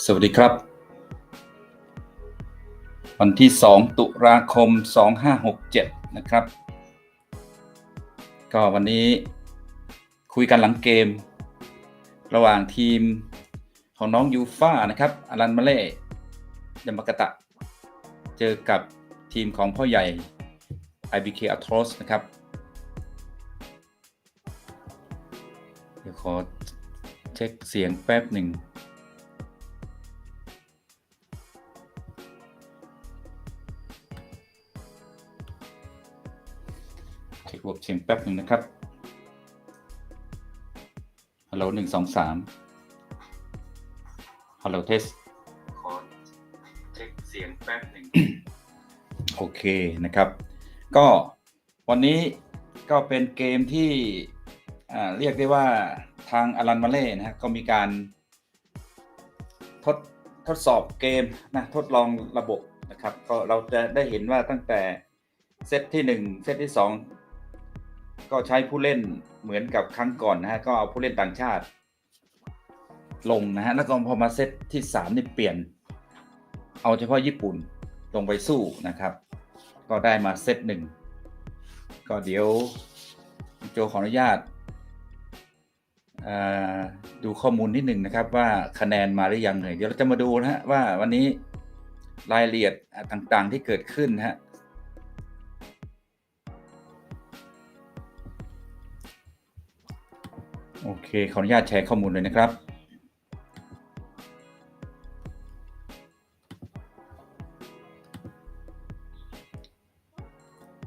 สวัสดีครับ วันที่ 2 ตุลาคม 2567 นะครับ ก็วันนี้คุยกันหลังเกม ระหว่างทีมของน้องยูฟ่านะครับอารันมาเล่ยามากะตะ เจอกับทีมของพ่อใหญ่ IBK a t r o s นะครับ เดี๋ยวขอเช็คเสียงแป๊บหนึ่ง เช็คระบบเสียงแป๊บหนึ่งนะครับฮัลโหลหนึ่งสองสามฮัลโหลเทสขอเช็คเสียงแป๊บหนึ่งโอเคนะครับ ก็วันนี้ก็เป็นเกมที่อ่าเรียกได้ว่าทางอารันมาเล่นะฮะก็มีการทดทดสอบเกมนะทดลองระบบนะครับ ก็เราจะได้เห็นว่าตั้งแต่เซตที่ 1 เซตที่ 2 ก็ใช้ผู้เล่นเหมือนกับครั้งก่อนนะฮะ ก็เอาผู้เล่นต่างชาติ ลงนะฮะ แล้วก็พอมาเซตที่3นี่เปลี่ยน เอาเฉพาะญี่ปุ่นลงไปสู้นะครับ ก็ได้มาเซตหนึ่ง ก็เดี๋ยวโจขออนุญาตดูข้อมูลนิดหนึ่งนะครับว่าคะแนนมาหรือยังเลยเดี๋ยวเราจะมาดูนะฮะว่าวันนี้รายละเอียดต่างๆที่เกิดขึ้นนะฮะ โอเค ขออนุญาตแชร์ข้อมูลเลยนะครับ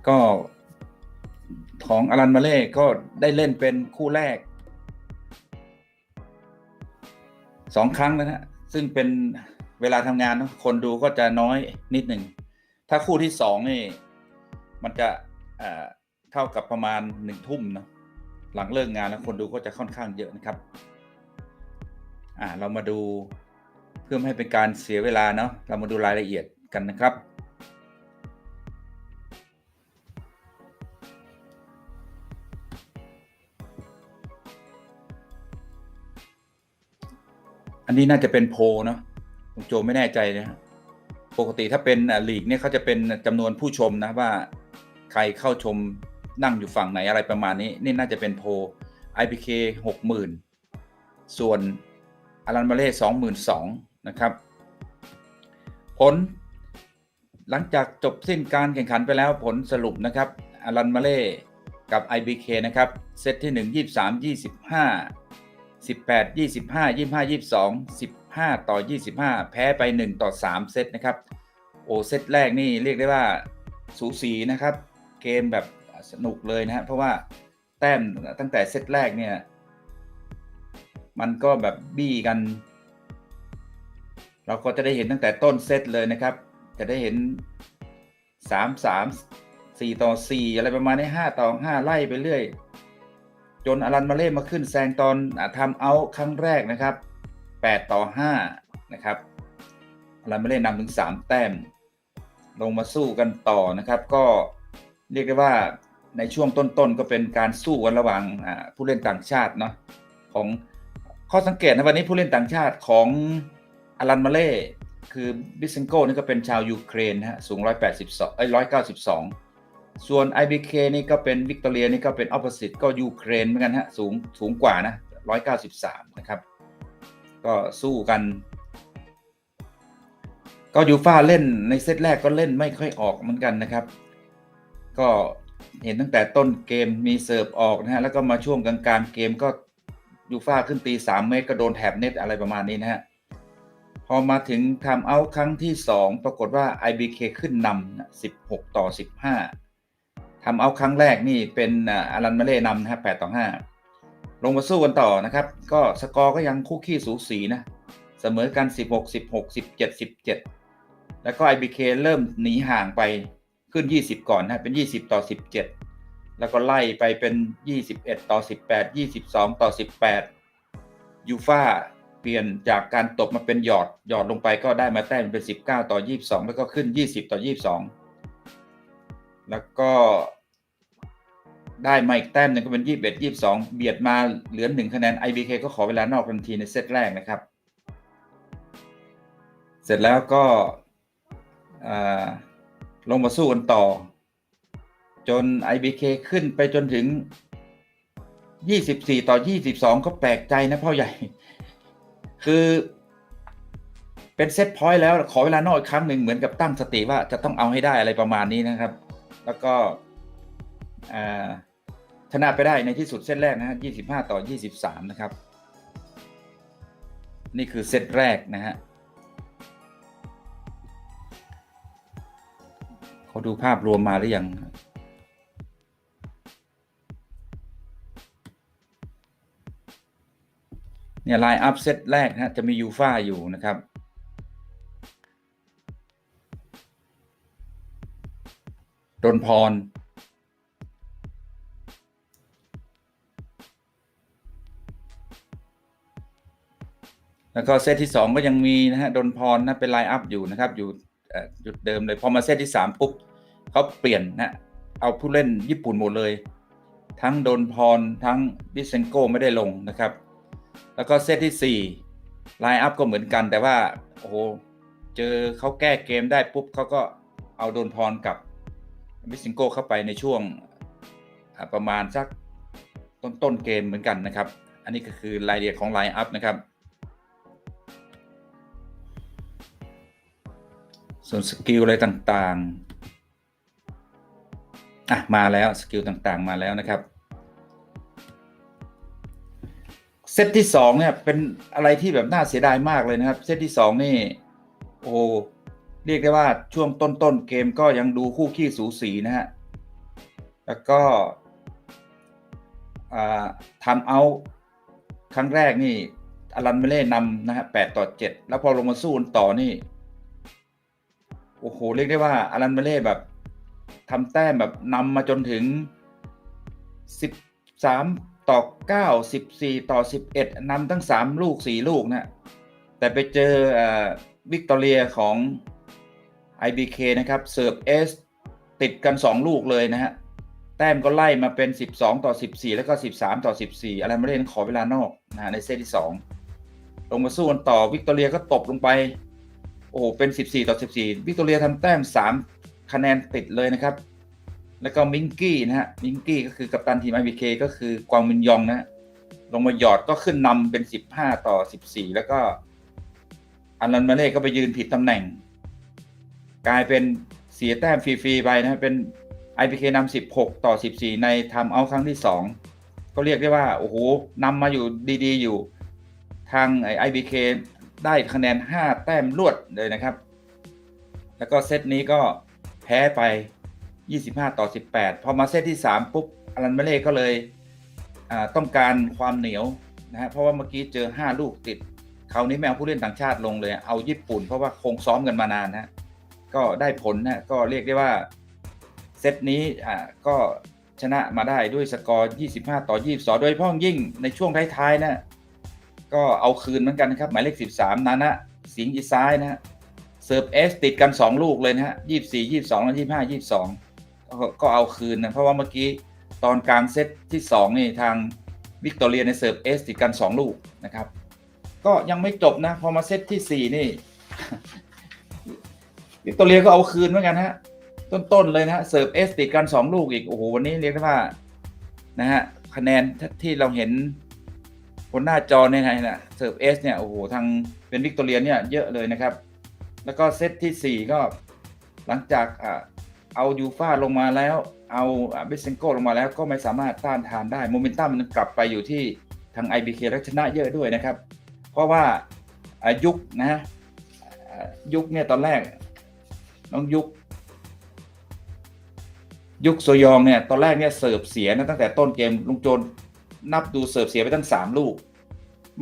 ก็ของอารันมาเล่ก็ได้เล่นเป็นคู่แรกสองครั้งนะฮะ ซึ่งเป็นเวลาทำงานคนดูก็จะน้อยนิดหนึ่ง ถ้าคู่ที่สองนี่ มันจะเท่ากับประมาณหนึ่งทุ่มเนอะ หลังเลิกงานแล้วคนดูก็จะค่อนข้างเยอะนะครับ อ่าเรามาดูเพื่อไม่ให้เป็นการเสียเวลาเนาะเรามาดูรายละเอียดกันนะครับ อันนี้น่าจะเป็นโพลเนาะโจไม่แน่ใจนะฮะปกติถ้าเป็นลีกเนี่ยเขาจะเป็นจำนวนผู้ชมนะว่าใครเข้าชม นั่งอยู่ฝั่งไหนอะไรประมาณนี้ นี่น่าจะเป็นโพ IPK หกหมื่นส่วนอารันมาเล่สองหมื่นสองนะครับ ผล หลังจากจบสิ้นการแข่งขันไปแล้วผลสรุปนะครับอารันมาเล่กับ IBK นะครับ เซตที่ 1 23 25 18 25 25 22 15 ต่อ 25 แพ้ไป 1 ต่อ 3 เซตนะครับ โอเซตแรกนี่เรียกได้ว่าสูสีนะครับ เกมแบบ สนุกเลยนะฮะเพราะว่าแต้มตั้งแต่เซตแรกเนี่ย มันก็แบบบี้กัน เราก็จะได้เห็นตั้งแต่ต้นเซตเลยนะครับ จะได้เห็น 3 3 4 ต่อ 4 อะไรประมาณนี้5ต่อ 5 ไล่ไปเรื่อย จนอารันมาเล่มาขึ้นแซงตอนทำเอาครั้งแรกนะครับ 8 ต่อ 5 นะครับอารันมาเล่นำถึง 3 แต้ม ลงมาสู้กันต่อนะครับ ก็เรียกได้ว่า ในช่วงต้นๆก็เป็นการสู้กันระหว่างผู้เล่นต่างชาติเนาะของข้อสังเกตนะวันนี้ผู้เล่นต่างชาติของอารันมาเล่คือบิสเซนโกนี่ก็เป็นชาวยูเครนฮะสูง 182เอ้ย192 ส่วน IBK นี่ก็เป็นวิกตอเรียนี่ก็เป็นออป o s ิ t ก็ยูเครนเหมือนกันฮะสูงสูงกว่านะ193 นะครับ ก็สู้กัน ก็ยูฟ่าเล่นในเซตแรกก็เล่นไม่ค่อยออกเหมือนกันนะครับ ก็ เห็นตั้งแต่ต้นเกมมีเสิร์ฟออกนะฮะแล้วก็มาช่วงกลางๆเกมก็ยูฟ่าขึ้นตี 3 เมตรก็โดนแถบเน็ตอะไรประมาณนี้นะฮะพอมาถึงทำเอาครั้งที่ 2 ปรากฏว่า IBK ขึ้นนำนะ16 ต่อ 15ทำเอาครั้งแรกนี่เป็นอาอารันมาเล่นำนะฮะ8ต่อ 5 ลงมาสู้กันต่อนะครับ ก็สกอร์ก็ยังคู่ขี้สูสีนะ เสมอกัน 16 16 17 17 แล้วก็ IBK เริ่มหนีห่างไป ขึ้น 20 ก่อนนะเป็น 20 ต่อ 17 แล้วก็ไล่ไปเป็น 21 ต่อ 18 22 ต่อ 18ยูฟ่าเปลี่ยนจากการตบมาเป็นหยอดหยอดลงไปก็ได้มาแต้มเป็น 19 ต่อ 22 แล้วก็ขึ้น 20 ต่อ 22 แล้วก็ได้มาอีกแต้มหนึ่งก็เป็น 21 22 เบียดมาเหลือหนึ่งคะแนน IBK ก็ขอเวลานอกทันทีในเซตแรกนะครับ เสร็จแล้วก็อ่า ลงมาสู้กันต่อ จน IBK ขึ้นไปจนถึง 24 ต่อ 22 ก็แปลกใจนะพ่อใหญ่ คือเป็นเซตพอยต์แล้วขอเวลานอกอีกครั้งหนึ่งเหมือนกับตั้งสติว่าจะต้องเอาให้ได้อะไรประมาณนี้นะครับ แล้วก็ชนะไปได้ในที่สุดเซตแรกนะฮะ25 ต่อ 23 นะครับ นี่คือเซตแรกนะฮะ เขาดูภาพรวมมาหรือยังเนี่ยไลน์อัพเซตแรกนะจะมียูฟ่าอยู่นะครับ ดนพร แล้วก็เซตที่สองก็ยังมีนะฮะดนพรนะเป็นไลน์อัพอยู่นะครับอยู่ จุดเดิมเลยพอมาเซตที่สามปุ๊บเขาเปลี่ยนนะเอาผู้เล่นญี่ปุ่นหมดเลย ทั้งโดนพรทั้งบิเซนโกไม่ได้ลงนะครับ แล้วก็เซตที่4ไลน์อัพก็เหมือนกัน แต่ว่าโอ้โหเจอเขาแก้เกมได้ปุ๊บเขาก็เอาโดนพรกับบิสิงโกเข้าไปในช่วงประมาณสักต้นต้นเกมเหมือนกันนะครับ อันนี้ก็คือรายละเอียดของไลน์อัพนะครับ ส่วนสกิลอะไรต่างๆอะมาแล้วสกิลต่างๆมาแล้วนะครับเซตที่สองเนี่ยเป็นอะไรที่แบบน่าเสียดายมากเลยนะครับ เซตที่สองนี่โอ้เรียกได้ว่าช่วงต้นๆเกมก็ยังดูคู่ขี้สูสีนะฮะแล้วก็ทำเอาครั้งแรกนี่อลันเมเล่นำนะฮะแปดต่อเจ็ดแล้วพอลงมาสู้กันต่อนี่ โอ้โห เรียกได้ว่าอลันเมเล่แบบทำแต้มแบบนำมาจนถึง 13 ต่อ 9 14 ต่อ 11นำทั้ง 3 ลูก 4 ลูกนะ แต่ไปเจอวิกตอเรียของ IBK นะครับ เสิร์ฟเอสติดกัน 2 ลูกเลยนะฮะ แต้มก็ไล่มาเป็น 12 ต่อ 14 แล้วก็ 13 ต่อ 14อะไรไม่เล่นขอเวลานอกนะในเซตที่ 2 ลงมาสู้กันต่อวิกตอเรียก็ตบลงไป อ้โหเป็น 14 ต่อ 14 วิกตอเรียทำแต้ม 3 คะแนนติดเลยนะครับ แล้วก็มิงกี้นะฮะมิงกี้ก็คือกัปตันทีม IBK ก็คือกวางมินยองนะลงมาหยอดก็ขึ้นนำเป็น 15 ต่อ 14 แล้วก็ อันนันมาเล่ก็ไปยืนผิดตำแหน่ง กลายเป็นเสียแต้มฟรีๆไปนะเป็น IBK นำ16 ต่อ 14 ในทำเอาครั้งที่ 2 ก็เรียกได้ว่า โอ้โหนำมาอยู่ดีๆอยู่ ทางไอ IBK ได้คะแนน 5 แต้มรวดเลยนะครับ แล้วก็เซตนี้ก็แพ้ไป 25 ต่อ 18 พอมาเซตที่ 3 ปุ๊บอลันเมเล่ก็เลยต้องการความเหนียวนะฮะเพราะว่าเมื่อกี้เจอ 5 ลูกติดคราวนี้แมวผู้เล่นต่างชาติลงเลย เอาญี่ปุ่นเพราะว่าคงซ้อมกันมานานนะก็ได้ผลนะก็เรียกได้ว่าเซตนี้ก็ชนะมาได้ด้วยสกอร์ 25 ต่อ 22 โดยเฉพาะยิ่งในช่วงท้ายๆนะ ก็เอาคืนเหมือนกันนะครับ หมายเลข 13 นานะ สิงห์อีซ้ายนะฮะเสิร์ฟเอสติดกัน 2 ลูกเลยนะฮะ24 22และ25 22ก็เอาคืนนะ เพราะว่าเมื่อกี้ตอนกลางเซตที่ 2 นี่ทางวิกตอเรียในเสิร์ฟเอสติดกัน 2 ลูกนะครับ ก็ยังไม่จบนะ พอมาเซตที่ 4 นี่วิกตอเรียก็เอาคืนเหมือนกันฮะ ต้น ๆ เลยนะฮะเสิร์ฟเอสติดกัน 2 ลูกอีก โอ้โห วันนี้เรียกได้ว่านะฮะคะแนนที่เราเห็น นหน้าจอเนี่ยนะเสิร์ฟเอสเนี่ยโอ้โหทางเป็นวิกตอเรียเนี่ยเยอะเลยนะครับ แล้วก็เซตที่ 4 ก็หลังจากเอายูฟาลงมาแล้วเอาเบสเซนโกลงมาแล้วก็ไม่สามารถต้านทานได้โมเมนตัมมันกลับไปอยู่ที่ทาง IBK และชนะเยอะด้วยนะครับ เพราะว่ายุคนะยุคเนี่ยตอนแรกน้องยุค ยุคโซยองเนี่ยตอนแรกเนี่ยเสิร์ฟเสียนะตั้งแต่ต้นเกมลุงโจน นับดูเสิร์ฟเสียไปตั้ง3ลูก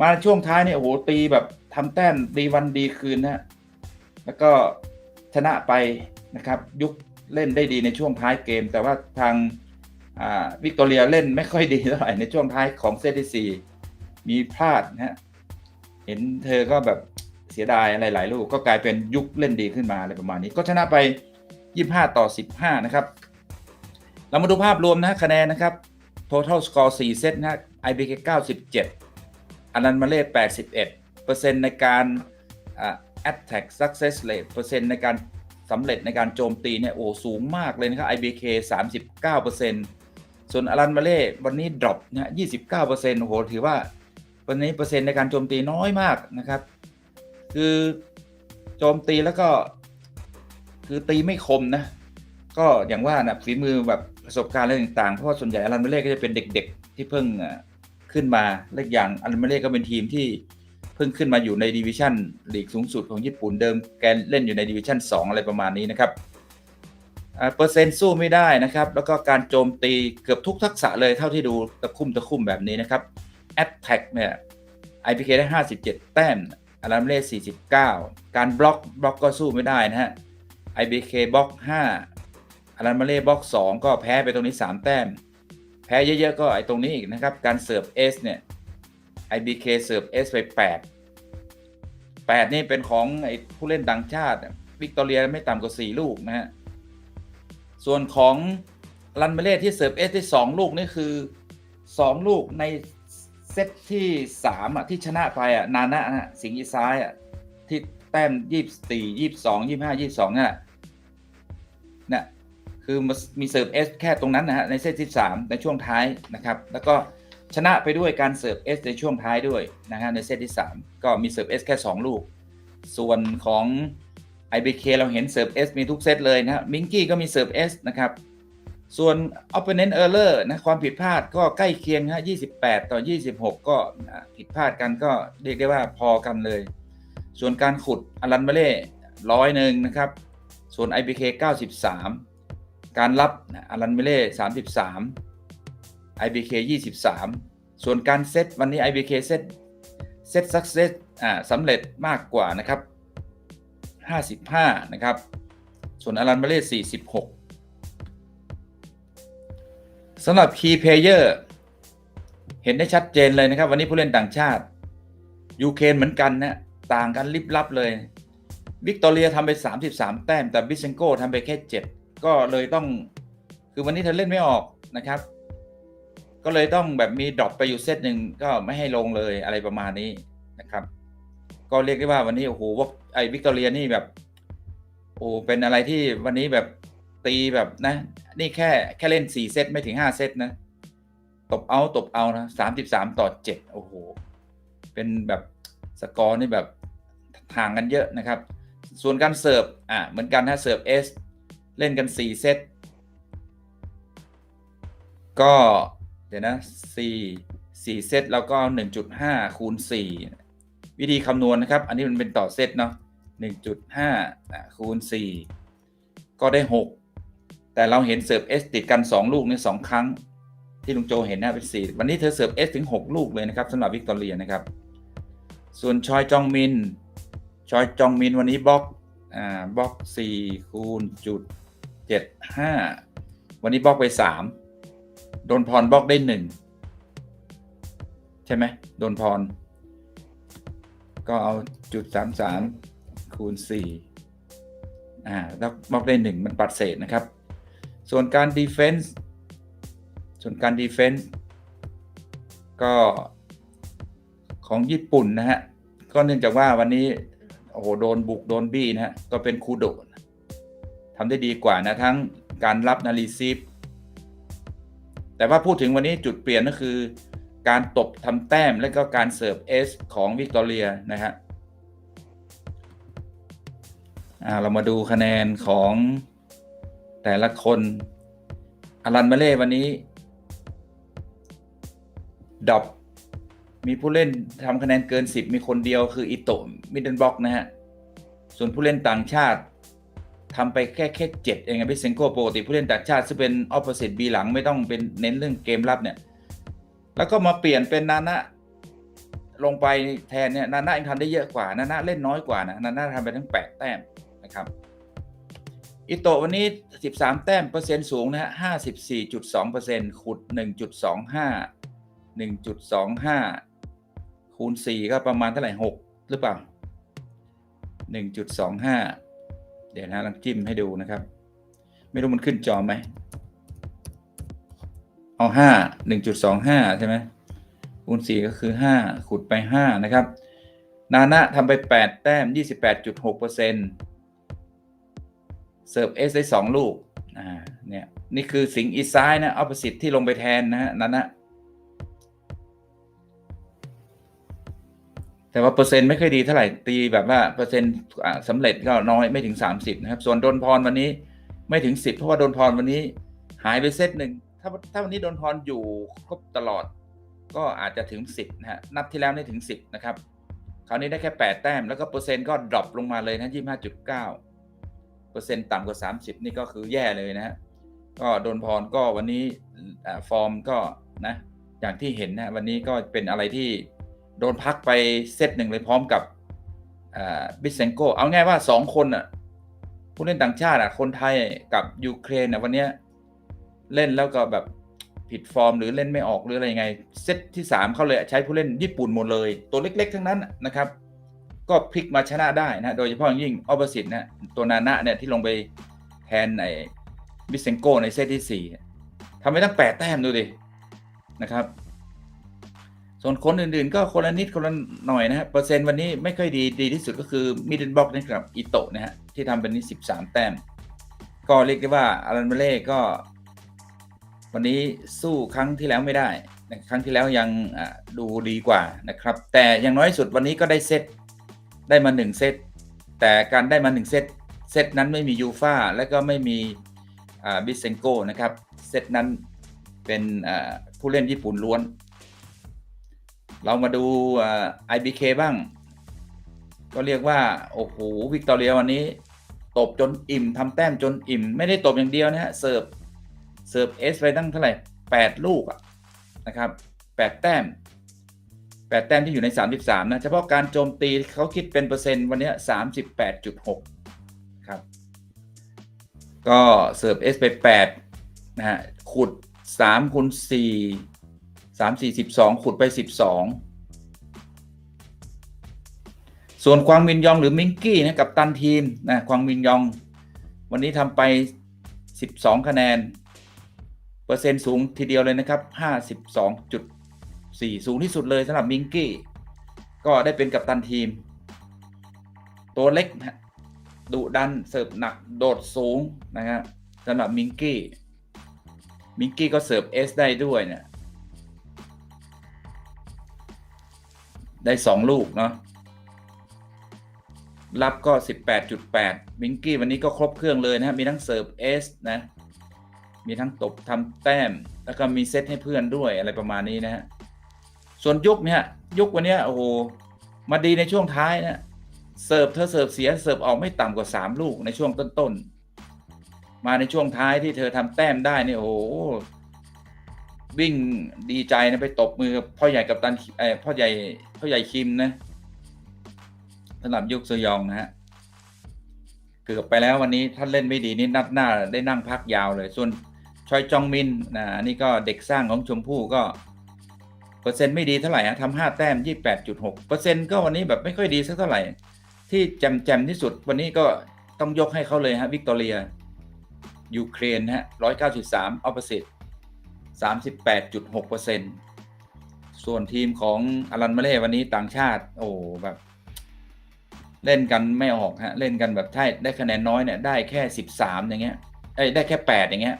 มาช่วงท้ายเนี่ยโอ้โหตีแบบทำแต้มดีวันดีคืนนะแล้วก็ชนะไปนะครับ ยุคเล่นได้ดีในช่วงท้ายเกม แต่ว่าทางวิกตอเรียเล่นไม่ค่อยดีเท่าไหร่ในช่วงท้ายของเซตที่4มีพลาดนะฮะเห็นเธอก็แบบเสียดายอะไรหลายลูกก็กลายเป็นยุคเล่นดีขึ้นมาอะไรประมาณนี้ ก็ชนะไป 25 ต่อ 15 นะครับ เรามาดูภาพรวมนะคะแนนนะครับ total score 4 เซตนะ IBK 97 อันนั้นมาเล่81เปอร์เซ็นต์ในการ attack success rate เปอร์เซ็นต์ในการสำเร็จในการโจมตีเนี่ยโอ้สูงมากเลยนะครับ IBK 39%ส่วนอารันมาเล่วันนี้ drop นะ29%โอ้โหถือว่าวันนี้เปอร์เซ็นต์ในการโจมตีน้อยมากนะครับ คือโจมตีแล้วก็ คือตีไม่คมนะ ก็อย่างว่านะฝีมือแบบ ประสบการณ์อะไรต่างๆ เพราะว่าส่วนใหญ่อารันเมเล่ก็จะเป็นเด็กๆ ที่เพิ่งขึ้นมาและอีกอย่างอารันเมเล่ก็เป็นทีมที่เพิ่งขึ้นมาอยู่ในดิวิชั่นลีกสูงสุดของญี่ปุ่นเดิมแกเล่นอยู่ในดิวิชั่น2 อะไรประมาณนี้นะครับเปอร์เซ็นต์สู้ไม่ได้นะครับ แล้วก็การโจมตีเกือบทุกทักษะเลยเท่าที่ดูตะคุ่มตะคุ่มแบบนี้นะครับ Attack เนี่ย IPK ได้ 57 แต้มอารันมเล่49 การบล็อกบล็อกก็สู้ไม่ได้นะฮะ IBK บล็อก5อา รันมาเล่บล็อก2ก็แพ้ไปตรงนี้ 3 แต้ม แพ้เยอะๆก็ไอ้ตรงนี้อีกนะครับ การเสิร์ฟ S เนี่ย IBK เสิร์ฟ S ไป 8 8 นี่เป็นของไอ้ผู้เล่นต่างชาติวิกตอเรียไม่ต่ำกว่า 4 ลูกนะฮะ ส่วนของรันมาเล่ที่เสิร์ฟ S ได้2ลูกนี่คือ 2 ลูกในเซตที่3อะที่ชนะไปอะนานะฮะสิงห์อีซ้ายอะที่แต้มยี่สิบสี่ยี่สิบสองยี่ห้ายี่สองนี่นแหละเนี่ย คือมีเสิร์ฟเอสแค่ตรงนั้นนะฮะในเซตที่สามในช่วงท้ายนะครับ แล้วก็ชนะไปด้วยการเสิร์ฟเอสในช่วงท้ายด้วยนะฮะในเซตที่สามก็มีเสิร์ฟเอสแค่สองลูก ส่วนของ IBK เราเห็นเสิร์ฟเอสมีทุกเซตเลยนะมิงกี้ก็มีเสิร์ฟเอสนะครับ ส่วน opponent error นะความผิดพลาดก็ใกล้เคียงฮะ28 ต่อ 26 ก็ผิดพลาดกันก็เรียกได้ว่าพอกันเลย ส่วนการขุดอลันเบเล่ร้อยหนึ่งนะครับ ส่วน IBK 93 การรับอลันเบเล่33 IBK 23ส่วนการเซตวันนี้ IBK เซตเซตซักเซสอ่าสำเร็จมากกว่านะครับ55นะครับ ส่วนอลันเบเล่46สำหรับ Key Player เห็นได้ชัดเจนเลยนะครับ วันนี้ผู้เล่นต่างชาติยูเครนเหมือนกันนะต่างกันลิบลับเลย วิกตอเรียทำไป 33 แต้ม แต่บิเซนโกทำไปแค่ 7 ก็เลยต้อง คือวันนี้เธอเล่นไม่ออกนะครับ ก็เลยต้องแบบมีดรอปไปอยู่เซตหนึ่งก็ไม่ให้ลงเลยอะไรประมาณนี้นะครับ ก็เรียกได้ว่าวันนี้โอ้โหว่าไอ้วิกตอเรียนี่แบบ โอ้เป็นอะไรที่วันนี้แบบตีแบบนะ นี่แค่แค่เล่น4เซตไม่ถึง5เซตนะตบเอาตบเอานะ33ต่อ7โอ้โห เป็นแบบสกอร์นี่แบบห่างกันเยอะนะครับ ส่วนการเสิร์ฟอะเหมือนกันนะเสิร์ฟ S เล่นกัน 4 เซต ก็เดี๋ยวนะ4 4 เซต แล้วก็ 1.5 คูณ 4 วิธีคำนวณนะครับ อันนี้มันเป็นต่อเซตเนาะ1.5 คูณ 4 ก็ได้ 6 แต่เราเห็นเสิร์ฟ S ติดกัน 2 ลูกใน2ครั้ง ที่ลุงโจเห็นนะเป็น 4 วันนี้เธอเสิร์ฟ S ถึง 6 ลูกเลยนะครับสำหรับวิกตอเรียนะครับ ส่วนชอยจองมิน ชอยจองมินวันนี้บล็อก อ่า บล็อกสี่คูณจุด เจ็ดห้าวันนี้บล็อกไปสามโดนพรบล็อกได้หนึ่งใช่ไหมโดนพร ก็เอาจุดสามสามคูณสี่อ่าแล้วบล็อกได้หนึ่งมันปัดเศษนะครับ ส่วนการดีเฟนส์ส่วนการดีเฟนส์ก็ของญี่ปุ่นนะฮะ ก็เนื่องจากว่าวันนี้ โอ้โห โดนบุก โดนบี้นะฮะ ก็เป็นคูโดะ ทำได้ดีกว่านะทั้งการรับนารีซีฟแต่ว่าพูดถึงวันนี้จุดเปลี่ยนก็คือ การตบทำแต้มและก็การเสิร์ฟเอสของวิกตอเรียนะฮะเรามาดูคะแนนของแต่ละคนอารันมาเล่วันนี้ดับมีผู้เล่นทำคะแนนเกิน 10 มีคนเดียวคืออิโตะมิดเดิลบล็อกนะฮะ ส่วนผู้เล่นต่างชาติ ทำไปแค่แค่เจ็ดเองไงพี่เซนโกปกติผู้เล่นต่างชาติซึ่งเป็นออปเปอร์เซตบีหลังไม่ต้องเป็นเน้นเรื่องเกมรับเนี่ย แล้วก็มาเปลี่ยนเป็นนานะลงไปแทนเนี่ยนานะยังทำได้เยอะกว่านานะเล่นน้อยกว่านะนานะทำไปทั้ง 8 แต้มนะครับอิโตะวันนี้ 13 แต้มเปอร์เซ็นต์สูงนะฮะ54.2%ขุด 1.25 1.25 คูณ 4 ก็ประมาณเท่าไหร่ 6 หรือเปล่า 1.25 เดี๋ยวนะลองจิ้มให้ดูนะครับ ไม่รู้มันขึ้นจอไหมเอา5 1.25ใช่ไหมคูณ4ก็คือ5ขุดไป5นะครับ นานะทำไป8แต้ม28.6%เสิร์ฟเอสได้2ลูกอ่าเนี่ยนี่คือสิงอีซ้ายนะอัปสิทธิ์ที่ลงไปแทนนะฮะนานะ แต่ว่าเปอร์เซ็นต์ไม่ค่อยดีเท่าไหร่ตีแบบว่าเปอร์เซ็นต์สำเร็จก็น้อยไม่ถึง 30 นะครับ ส่วนโดนพรวันนี้ไม่ถึง 10 เพราะว่าโดนพรวันนี้หายไปเซตหนึ่งถ้าถ้าวันนี้โดนพรอยู่ครบตลอด ก็อาจจะถึง 10นะฮะนัดที่แล้วนี่ถึง 10 นะครับคราวนี้ได้แค่ 8 แต้มแล้วก็เปอร์เซ็นต์ก็ดรอปลงมาเลยนะ25.9เปอร์เซ็นต์ต่ำกว่า 30 นี่ก็คือแย่เลยนะฮะก็โดนพรก็วันนี้ฟอร์มก็นะอย่างที่เห็นนะวันนี้ก็เป็นอะไรที่ โดนพักไปเซตหนึ่งเลยพร้อมกับบิสเซนโกเอาง่ายว่า2คนอะผู้เล่นต่างชาติอะคนไทยกับยูเครนอะวันเนี้ยเล่นแล้วก็แบบผิดฟอร์มหรือเล่นไม่ออกหรืออะไรยังไง เซตที่3เขาเลยใช้ผู้เล่นญี่ปุ่นหมดเลย ตัวเล็ก ๆ ทั้งนั้นนะครับ ก็พลิกมาชนะได้นะ โดยเฉพาะอย่างยิ่งออปสิตนะตัวนานะเนี่ยที่ลงไปแทนไอ้บิสเซนโกในเซตที่สี่ทำไปตั้ง8แต้มดูดินะครับ ส่วนคนอื่นๆ ก็คนละนิดคนละหน่อยนะฮะเปอร์เซ็นต์วันนี้ไม่ค่อยดีดีที่สุดก็คือมิดเดิลบ็อกนะครับอิโตะนะฮะที่ทำเป็นนี้ 13 แต้ม ก็เรียกได้ว่าอารันเมเล่ก็ วันนี้สู้ครั้งที่แล้วไม่ได้นะครั้งที่แล้วยังดูดีกว่านะครับ แต่อย่างน้อยสุดวันนี้ก็ได้เซตได้มา 1 เซตแต่การได้มา 1 เซตเซตนั้นไม่มียูฟาและก็ไม่มีบิเซนโกนะครับเซตนั้นเป็นผู้เล่นญี่ปุ่นล้วน เรามาดูไอ่า IBK บ้าง ก็เรียกว่า โอ้โหวิกตอเรียวันนี้ ตบจนอิ่มทำแต้มจนอิ่ม ไม่ได้ตบอย่างเดียวนะฮะเสิร์ฟเสิร์ฟเอสไปตั้งเท่าไหร่8ลูกนะครับ8แต้ม8แต้มที่อยู่ใน 33 นะ เฉพาะการโจมตีเขาคิดเป็นเปอร์เซ็นต์วันนี้ 38.6 ครับ ก็เสิร์ฟเอสไป8นะฮะขุด3คูณ4 3 4 12ขุดไป12ส่วน ควางมินยองหรือมิงกี้นะกับตันทีมนะควางมินยอง วันนี้ทำไป 12 คะแนน เปอร์เซ็นต์สูงทีเดียวเลยนะครับ 52.4 สูงที่สุดเลยสำหรับมิงกี้ ก็ได้เป็นกัปตันทีม ตัวเล็กดุดันเสิร์ฟหนักโดดสูงนะฮะสำหรับมิงกี้ มิงกี้ก็เสิร์ฟเอสได้ด้วยเนี่ย ได้2ลูกเนาะรับก็ 18.8มิงกี้วันนี้ก็ครบเครื่องเลยนะมีทั้งเสิร์ฟเอสนะ มีทั้งตบทำแต้ม แล้วก็มีเซตให้เพื่อนด้วยอะไรประมาณนี้นะฮะ ส่วนยุคเนี่ยยุควันนี้โอ้โหมาดีในช่วงท้ายนะเสิร์ฟเธอเสิร์ฟเสียเสิร์ฟออกไม่ต่ำกว่า 3 ลูกในช่วงต้นๆ มาในช่วงท้ายที่เธอทำแต้มได้เนี่ยโอ้โห วิ่งดีใจนะไปตบมือกับพ่อใหญ่กับตันเอ่พ่อใหญ่พ่อใหญ่คิมนะสำหรับยุคซยองนะฮะเกือบไปแล้ววันนี้ท่านเล่นไม่ดีนี่นัดหน้าได้นั่งพักยาวเลย ส่วนชอยจองมินนะนี่ก็เด็กสร้างของชมพู่ก็ เปอร์เซ็นต์ไม่ดีเท่าไหร่ฮะทำห้าแต้มยี่แปดจุดหกเปอร์เซ็นต์ก็วันนี้แบบไม่ค่อยดีสักเท่าไหร่ ที่แจมแจมที่สุดวันนี้ก็ต้องยกให้เขาเลยฮะวิกตอเรียยูเครนฮะร้อยเก้าจุดสามออปเปอร์สิต 38.6%ส่วนทีมของอารันมาเล่วันนี้ต่างชาติ โอ้แบบ เล่นกันไม่ออกฮะ เล่นกันแบบถ้าได้คะแนนน้อยเนี่ยได้แค่ 13 อย่างเงี้ยเอ้ได้แค่ 8 อย่างเงี้ย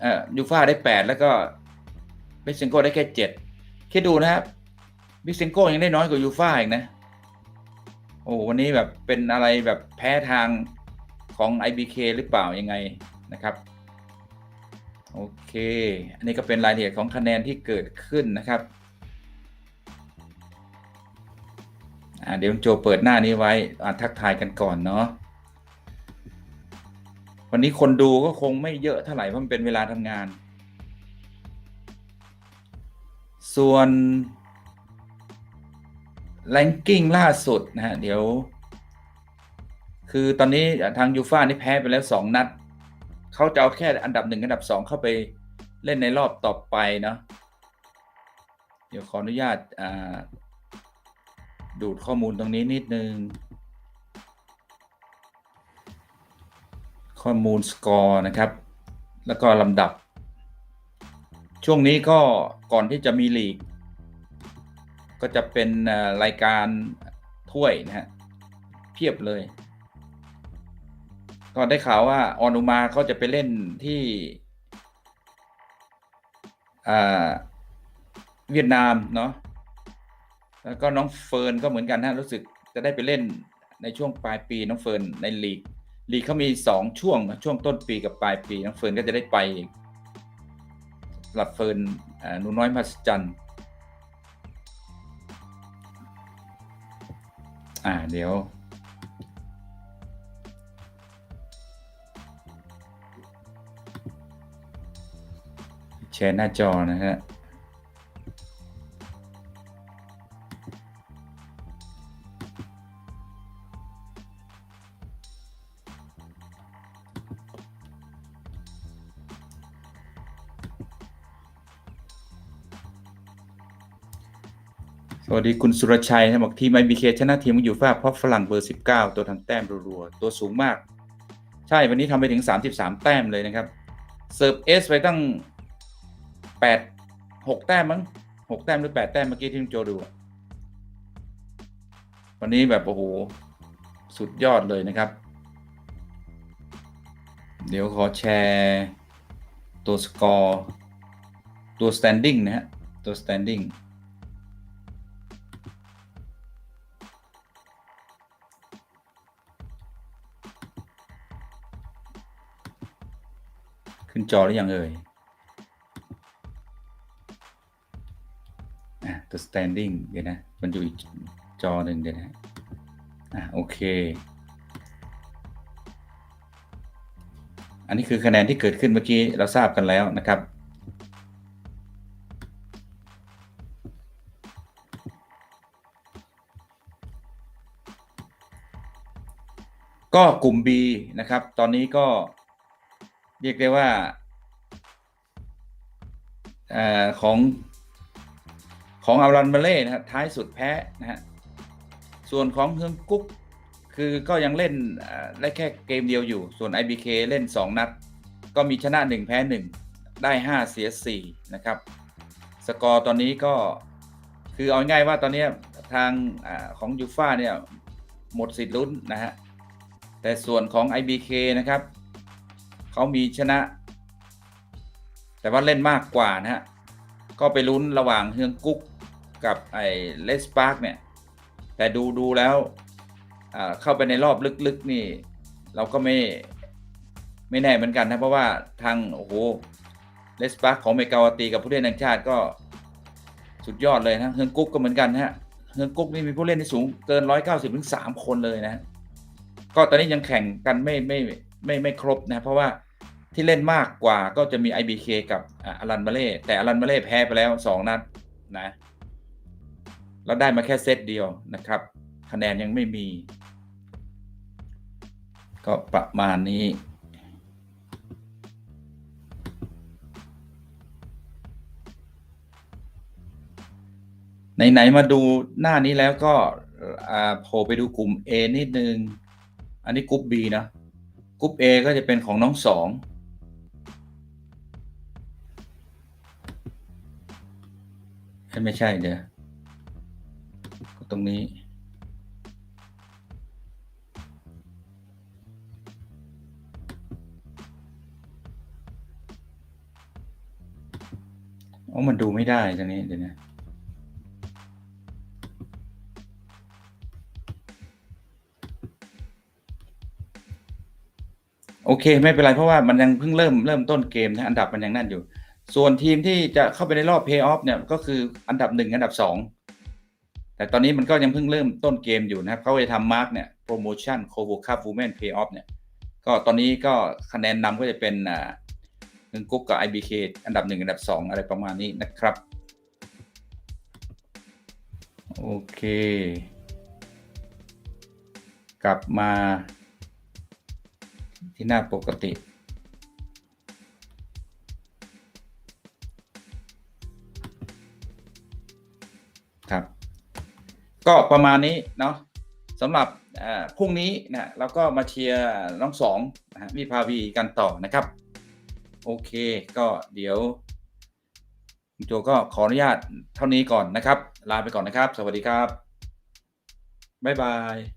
เอ่อยูฟ่าได้ 8 แล้วก็บิสเซนโกได้แค่ 7 คิดดูนะครับบิสเซนโกยังได้น้อยกว่ายูฟ่าอีกนะ โอ้วันนี้แบบเป็นอะไรแบบแพ้ทางของ IBK หรือเปล่ายังไงนะครับ โอเค อันนี้ก็เป็นรายละเอียดของคะแนนที่เกิดขึ้นนะครับเดี๋ยวโจเปิดหน้านี้ไว้ทักทายกันก่อนเนาะวันนี้คนดูก็คงไม่เยอะเท่าไหร่เพราะมันเป็นเวลาทำงาน ส่วน ranking ล่าสุดนะฮะเดี๋ยว คือตอนนี้ทางยูฟ่านี่แพ้ไปแล้ว 2 นัด เขาจะเอาแค่อันดับหนึ่งอันดับสองเข้าไปเล่นในรอบต่อไปเนาะเดี๋ยวขออนุญาตาดูดข้อมูลตรงนี้นิดนึง ข้อมูลสกอร์นะครับ แล้วก็ลำดับ ช่วงนี้ก็ก่อนที่จะมีลีก ก็จะเป็นรายการถ้วยนะฮะเพียบเลย ก็ได้ข่าวว่าออนุมาเขาจะไปเล่นที่เวียดนามเนาะแล้วก็น้องเฟิร์นก็เหมือนกันฮะรู้สึกจะได้ไปเล่นในช่วงปลายปีน้องเฟิร์นในลีกลีกเขามีสองช่วงช่วงต้นปีกับปลายปีน้องเฟิร์นก็จะได้ไปสำหรับเฟิร์นหนูน้อยมหัศจรรย์อ่าเดี๋ยว แชร์หน้าจอนะฮะสวัสดีคุณสุรชัยนะบอกทีมไอบีเคชนะทีมอยู่ฟ้าเพราะฝรั่งเบอร์19ตัวทำแต้มรัวๆ ตัวสูงมาก ใช่วันนี้ทำไปถึง33แต้มเลยนะครับ เสิร์ฟเอสไปตั้ง 8 6แต้มมั้ง6แต้มหรือ8แต้มเมื่อกี้ที่คุณโจดู วันนี้แบบโอ้โหสุดยอดเลยนะครับ เดี๋ยวขอแชร์ตัวสกอร์ ตัว standing นะฮะ ตัว standing ขึ้นจอหรือยังเอ่ย อะตัว standing เดี๋ยวนะ มันอยู่อีกจอหนึ่งเดี๋ยวนะ อะโอเค อันนี้คือคะแนนที่เกิดขึ้นเมื่อกี้เราทราบกันแล้วนะครับ ก็กลุ่ม B นะครับ ตอนนี้ก็เรียกได้ว่าอของ ของอารันเบเล่นะครับท้ายสุดแพ้นะฮะส่วนของเฮืองกุ๊กคือก็ยังเล่นได้แค่เกมเดียวอยู่ ส่วน IBK เล่น 2 นัด ก็มีชนะ 1 แพ้ 1 ได้ 5 เสีย 4 นะครับ สกอร์ตอนนี้ก็คือเอาง่ายว่าตอนนี้ทางอของยูฟ่าเนี่ยหมดสิทธิ์ลุ้นนะฮะ แต่ส่วนของ IBK นะครับ เขามีชนะ แต่ว่าเล่นมากกว่านะฮะ ก็ไปลุ้นระหว่างเฮืองกุ๊ก กับไอ้เลสปาร์กเนี่ย แต่ดูดูแล้วเข้าไปในรอบลึกๆนี่ เราก็ไม่ไม่แน่เหมือนกันนะ เพราะว่าทางโอ้โหเลสปาร์กของเมกาวตีกับผู้เล่นต่างชาติก็สุดยอดเลยนะเฮืองกุ๊กก็เหมือนกันนะฮะเฮืองกุ๊กนี่มีผู้เล่นที่สูงเกิน 190ถึง3คนเลยนะ ก็ตอนนี้ยังแข่งกันไม่ไม่ไม่ไม่ครบนะ เพราะว่าที่เล่นมากกว่าก็จะมี IBK กับอาอลันมาเล่แต่อลันมาเล่แพ้ไปแล้ว 2 นัดนะ แล้วได้มาแค่เซตเดียวนะครับ คะแนนยังไม่มี ก็ประมาณนี้ ไหน ๆ มาดูหน้านี้แล้วก็โผล่ไปดูกลุ่ม A นิดนึง อันนี้กลุ่ม B นะกลุ่ม A ก็จะเป็นของน้องสองไม่ใช่เดี๋ยว ตรงนี้อ๋อมันดูไม่ได้ตรงนี้เดี๋ยวนะโอเค ไม่เป็นไรเพราะว่ามันยังเพิ่งเริ่มเริ่มต้นเกมนะอันดับมันยังนั่นอยู่ ส่วนทีมที่จะเข้าไปในรอบเพย์ออฟเนี่ยก็คืออันดับหนึ่งอันดับสอง แต่ตอนนี้มันก็ยังเพิ่งเริ่มต้นเกมอยู่นะครับเขาจะทำมาร์กเนี่ยโปรโมชั่นโคโวคาฟูแมนเพย์ออฟเนี่ยก็ตอนนี้ก็คะแนนนำก็จะเป็นอ่าหนึ่งกุ๊กกับ IBK อันดับหนึ่งอันดับสองอะไรประมาณนี้นะครับ โอเค กลับมาที่หน้าปกติ ก็ประมาณนี้เนาะสำหรับพรุ่งนี้นะเราก็มาเชียร์น้องสองนะวิภาวีกันต่อนะครับ โอเคก็เดี๋ยวคุณโจก็ขออนุญาตเท่านี้ก่อนนะครับ ลาไปก่อนนะครับ สวัสดีครับ บ๊ายบาย